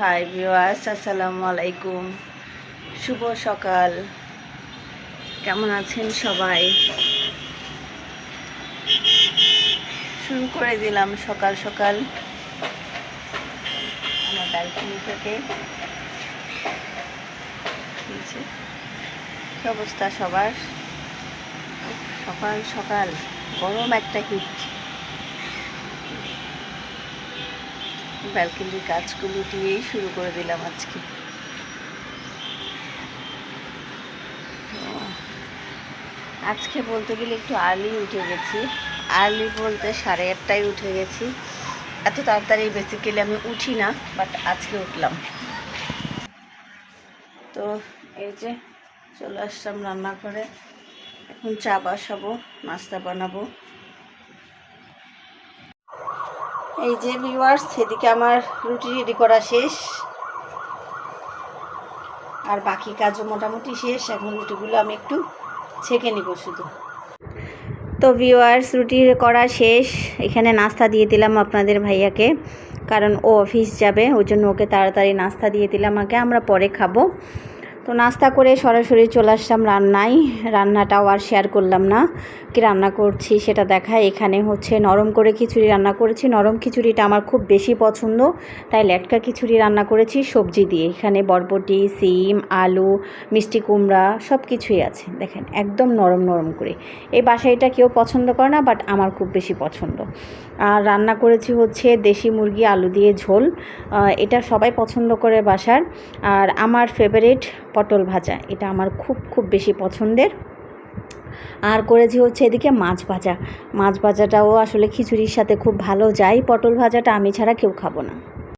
High viewers আসসালামু আলাইকুম শুভ সকাল। কেমন আছেন সবাই? শুরু করে দিলাম সকাল সকাল। আমার ব্যালকনি থেকে। অবস্থা সবার? সকাল সকাল, গরম একটা হিট ব্যালকনির কাজগুলো দিয়েই শুরু করে দিলাম আজকে। আজকে বলতে গেলে একটু আর্লি উঠে গেছি। আর্লি বলতে সাড়ে আটটায় উঠে গেছি। এত তাড়াতাড়ি বেসিক্যালি আমি উঠি না বাট আজকে উঠলাম। তো এই যে চলে আসলাম রান্না করে এখন চা বসাবো, নাস্তা বানাবো। এই যে ভিউয়ার্স এদিকে আমার রুটি রেডি করা শেষ। আর বাকি কাজও মোটামুটি শেষ, এখন রুটিগুলো আমি একটু ছেঁকে নিব শুধু। তো ভিউয়ার্স রুটি করা শেষ। এখানে নাস্তা দিয়ে দিলাম আপনাদের ভাইয়াকে, কারণ ও অফিস যাবে, ওই জন্য ওকে তাড়াতাড়ি নাস্তা দিয়ে দিলাম। আগে আমরা পরে খাব। তো নাস্তা করে সরাসরি চলে আসলাম রান্নায়। রান্নাটাও আর শেয়ার করলাম না। কি রান্না করছি সেটা দেখায়। এখানে হচ্ছে নরম করে খিচুড়ি রান্না করেছি। নরম খিচুড়িটা আমার খুব বেশি পছন্দ। তাই লেটকা খিচুড়ি রান্না করেছি সবজি দিয়ে। এখানে বরবটি, সিম, আলু, মিষ্টি কুমড়া সব কিছুই আছে। দেখেন, একদম নরম নরম করে। এই বাসাইটা কেউ পছন্দ করে না বাট আমার খুব বেশি পছন্দ। আর রান্না করেছি হচ্ছে দেশি মুরগি, আলু দিয়ে ঝোল। এটা সবাই পছন্দ করে বাসার। আর আমার ফেভারিট পটল ভাজা, এটা আমার খুব খুব বেশি পছন্দের। আর করেছি হচ্ছে এদিকে মাছ ভাজা। মাছ ভাজাটাও আসলে খিচুড়ির সাথে খুব ভালো যায়, পটল ভাজাটা আমি ছাড়া কেউ খাব না।